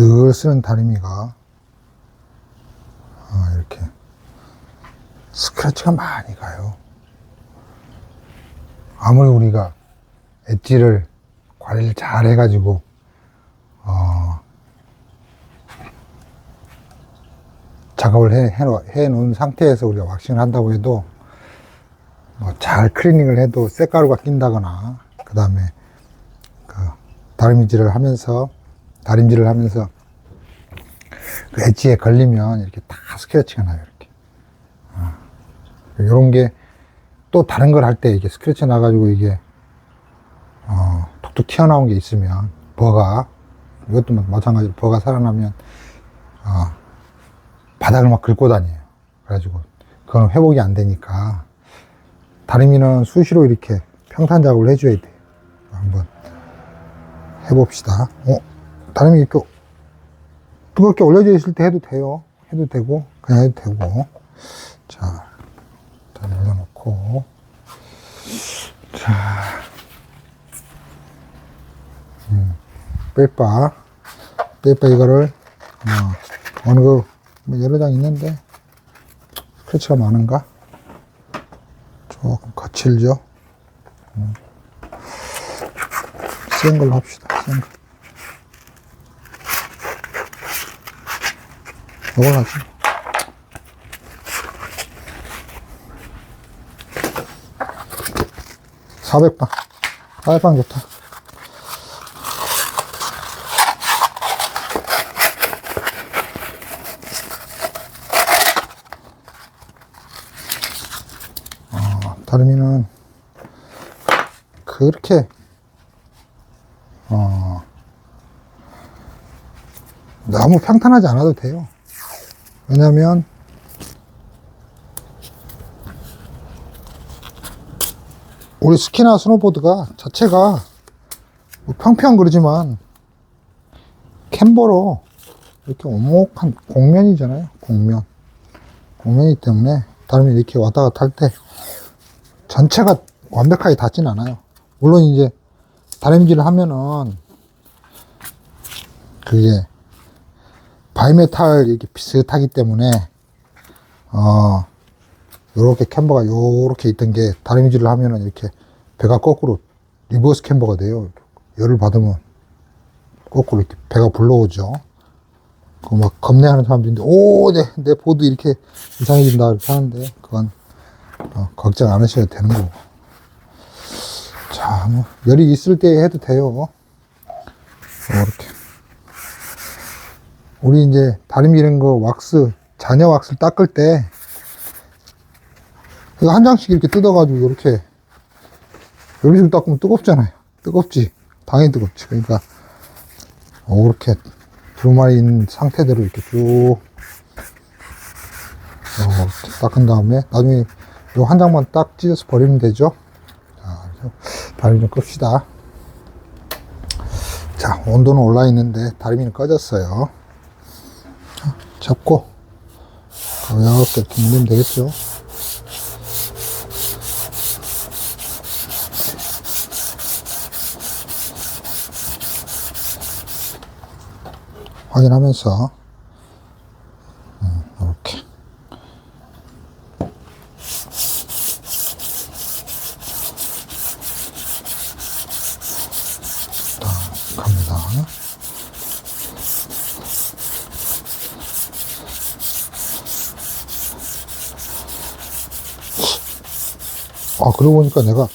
늘 쓰는 다리미가 아, 이렇게 스크래치가 많이 가요. 아무리 우리가 엣지를 관리를 잘 해가지고 어, 작업을 해, 해, 해 놓은 상태에서 우리가 왁싱을 한다고 해도 뭐 잘 클리닝을 해도 쇳가루가 낀다거나 그 다음에 그 다림질을 하면서 다림질을 하면서 그 엣지에 걸리면 이렇게 다 스크래치가 나요 이렇게. 이런 게 또 다른 걸 할 때 이게 스크래치 나가지고 이게 어, 툭툭 튀어나온 게 있으면 버가 이것도 뭐 마찬가지로 버가 살아나면 어, 바닥을 막 긁고 다녀요. 그래가지고 그건 회복이 안 되니까 다리미는 수시로 이렇게 평탄 작업을 해줘야 돼요. 한번 해봅시다. 어? 다리미 이렇게 뜨겁게 올려져 있을 때 해도 돼요. 해도 되고 그냥 해도 되고. 자 일단 올려놓고. 자. 음, 빼빠 빼빠 이거를 어, 어느 거뭐 여러 장 있는데 스크래치가 많은가? 조금 거칠죠? 음. 센 걸로 합시다 센 거. 이걸 하지 사백방. 사백방 좋다. 어, 다루미는 그렇게 어, 너무 평탄하지 않아도 돼요. 왜냐면 우리 스키나 스노보드가 자체가 뭐 평평 그러지만 캠버로 이렇게 오목한 공면이잖아요. 공면. 공면이기 때문에 다름이 이렇게 왔다 갔다 할 때 전체가 완벽하게 닿진 않아요. 물론 이제 다림질을 하면은 그게 바이메탈 이렇게 비슷하기 때문에 어 요렇게 캠버가 요렇게 있던 게 다림질을 하면은 이렇게 배가 거꾸로 리버스 캠버가 돼요. 열을 받으면 거꾸로 이렇게 배가 불러오죠. 그막 겁내하는 사람들인데 오, 내, 내 보드 이렇게 이상해진다 이렇게 하는데 그건 어, 걱정 안 하셔도 되는 거고. 자, 뭐 열이 있을 때 해도 돼요. 이렇게. 우리 이제 다림 이런 거 왁스 잔여 왁스를 닦을 때 이거 한 장씩 이렇게 뜯어가지고 이렇게 이런 식으로 닦으면 뜨겁잖아요. 뜨겁지. 당연히 뜨겁지. 그러니까 이렇게 두루마리 있는 상태대로 이렇게 쭉 어, 닦은 다음에 나중에 요한 장만 딱 찢어서 버리면 되죠. 자, 다리 좀 끕시다. 자, 온도는 올라 있는데 다리미는 꺼졌어요. 자, 잡고 가볍게 이렇게 밀면 되겠죠. 확인하면서 음, 이렇게 딱 갑니다. 아, 그러고 보니까 내가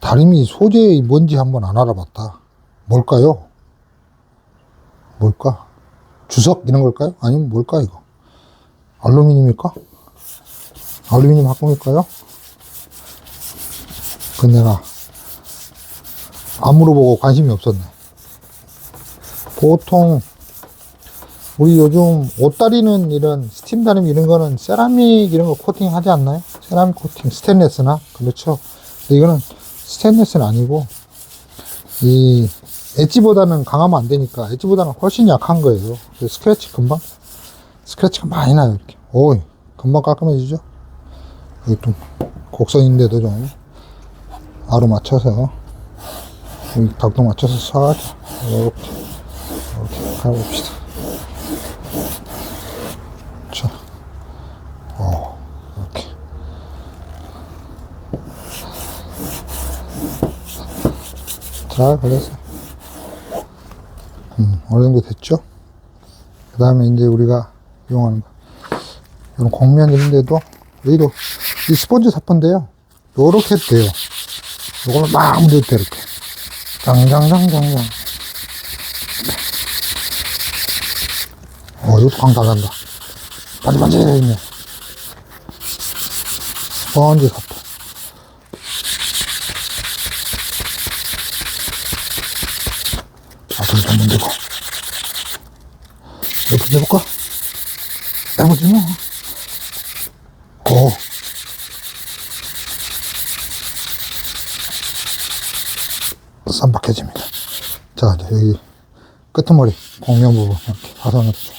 다리미 소재이 뭔지 한번 안 알아봤다. 뭘까요? 뭘까? 주석 이런 걸까요? 아니면 뭘까 이거? 알루미늄일까? 알루미늄 합금일까요? 그 내가 안 물어보고 관심이 없었네. 보통 우리 요즘 옷 다리는 이런 스팀 다림 이런 거는 세라믹 이런 거 코팅 하지 않나요? 세라믹 코팅 스테인레스나 그렇죠. 근데 이거는 스테인레스는 아니고 이 엣지보다는 강하면 안 되니까 엣지보다는 훨씬 약한 거예요. 스크래치 금방 스크래치가 많이 나요 이렇게. 오 금방 깔끔해지죠. 여기 좀 곡선인데도 좀 아로 맞춰서 각도 맞춰서 살짝 이렇게 이렇게 가봅시다. 자, 어, 이렇게. 잘 걸렸어요. 음, 어느 정도 됐죠? 그 다음에 이제 우리가 이용하는 거. 이런 곡면 이런데도, 여기도 이 스펀지 사포인데요. 요렇게 돼요. 요걸로 막 문대도 돼, 이렇게. 장장장장장. 어, 이것도 광다 간다. 반질반질해있네. 스펀지 사포. 아, 그래도 한번 되고. 이렇게 해볼까? 해보지 뭐. 오. 쌈박해집니다. 자, 이제 여기 끄트머리, 공면 부분, 이렇게 줘.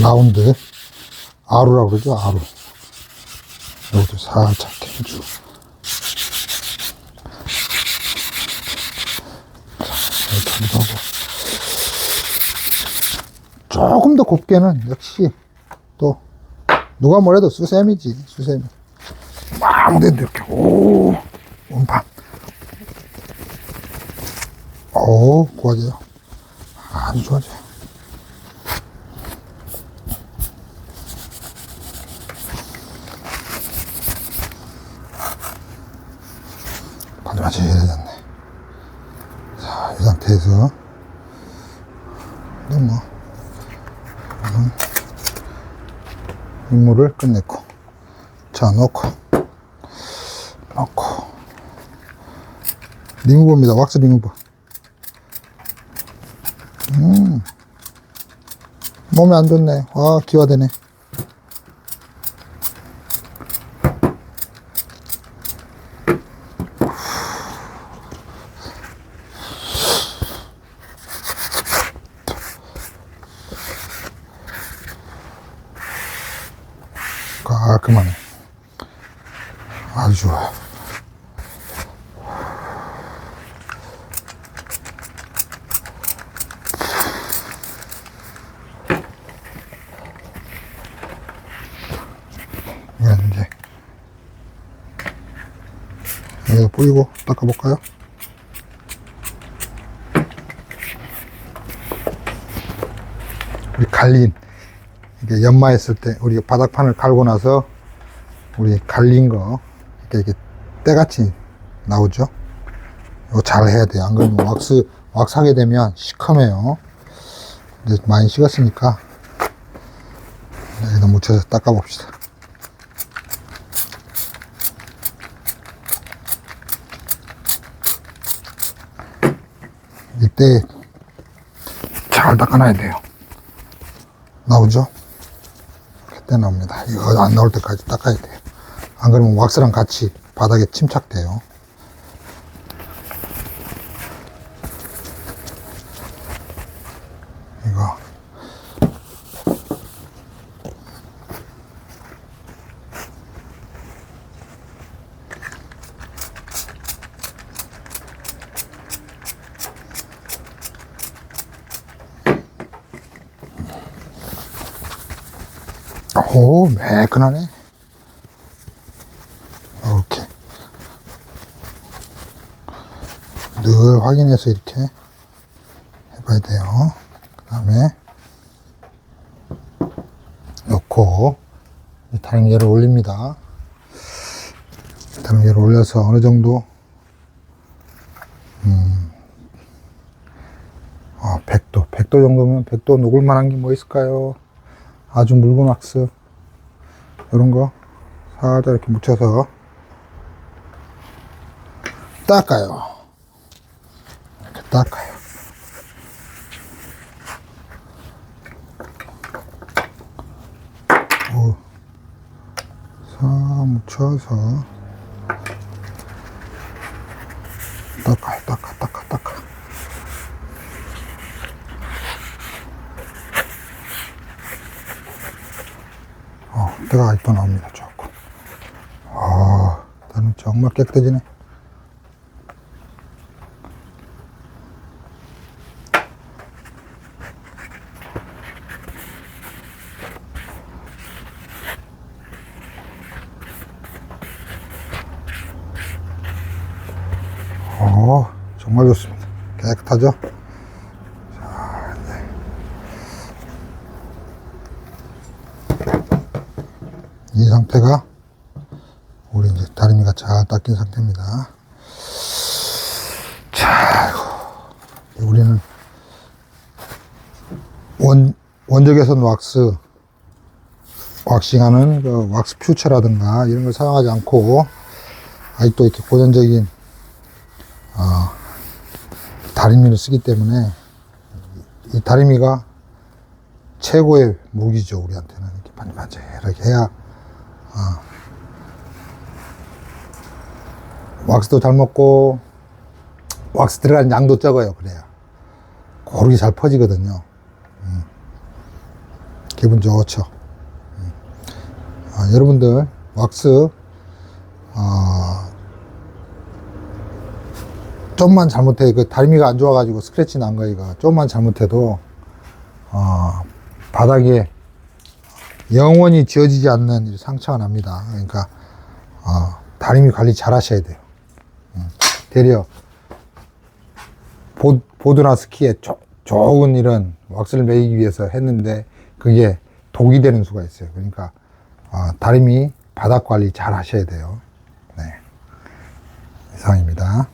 라운드, 아루라고 그러죠, 아루. 여기도 살짝 해주고. 자, 이렇게 하고. 조금 더 곱게는 역시 또 누가 뭐래도 수세미지 수세미. 아무데도 이렇게. 오 원판. 오 좋아져요. 아주 좋아져요. 반짝반짝해졌네. 자 이 상태에서 이제 뭐 임무를 끝냈고 자 넣고 넣고. 리무버입니다. 왁스 리무버 음. 몸에 안 좋네. 와 기화되네 깔끔하네 아주 이건 이제. 여기다 뿌리고 닦아볼까요? 우리 갈린 이게 연마했을 때 우리 바닥판을 갈고 나서 우리 갈린 거 이렇게, 이렇게 때같이 나오죠. 이거 잘 해야 돼요. 안 그러면 왁스 왁스 하게 되면 시커매요. 이제 많이 식었으니까 여기다 묻혀서 닦아 봅시다. 이때 잘 닦아놔야 돼요. 나오죠? 나옵니다. 이거 안 나올 때까지 닦아야 돼요. 안 그러면 왁스랑 같이 바닥에 침착돼요. 이거. 오, 매끈하네. 이렇게. 늘 확인해서 이렇게 해봐야 돼요. 그 다음에, 놓고, 이 다른 개를 올립니다. 다른 개를 올려서 어느 정도, 음, 어, 100도. 100도 정도면 100도 녹을 만한 게 뭐 있을까요? 아주 묽은 왁스 이런 거 살짝 이렇게 묻혀서 닦아요. 이렇게 닦아요. 묻혀서 닦아요 닦아 닦 깨끗하게 아직도 나옵니다. 조금. 아, 나는 정말 깨끗해지네. 어, 정말 좋습니다. 깨끗하죠? 이 상태가 우리 이제 다리미가 잘 닦인 상태입니다. 자. 우리는 원, 원적외선 왁스, 왁싱하는 그 왁스 퓨처라든가 이런 걸 사용하지 않고 아직도 이렇게 고전적인 어, 다리미를 쓰기 때문에 이 다리미가 최고의 무기죠 우리한테는 이렇게 반짝반짝하게 해야 어, 왁스도 잘 먹고 왁스 들어가는 양도 적어요 그래야 고르게 잘 퍼지거든요 음. 기분 좋죠 음. 아, 여러분들 왁스 어, 좀만 잘못해 그 다리미가 안 좋아가지고 스크래치 난 거이가 좀만 잘못해도 어, 바닥에 영원히 지워지지 않는 이 상처가 납니다. 그러니까 어, 다리미 관리 잘 하셔야 돼요. 음, 보, 보드나 스키에 조- 좋은 이런 왁스를 매이기 위해서 했는데 그게 독이 되는 수가 있어요. 그러니까 어, 다리미 바닥 관리 잘 하셔야 돼요. 네. 이상입니다.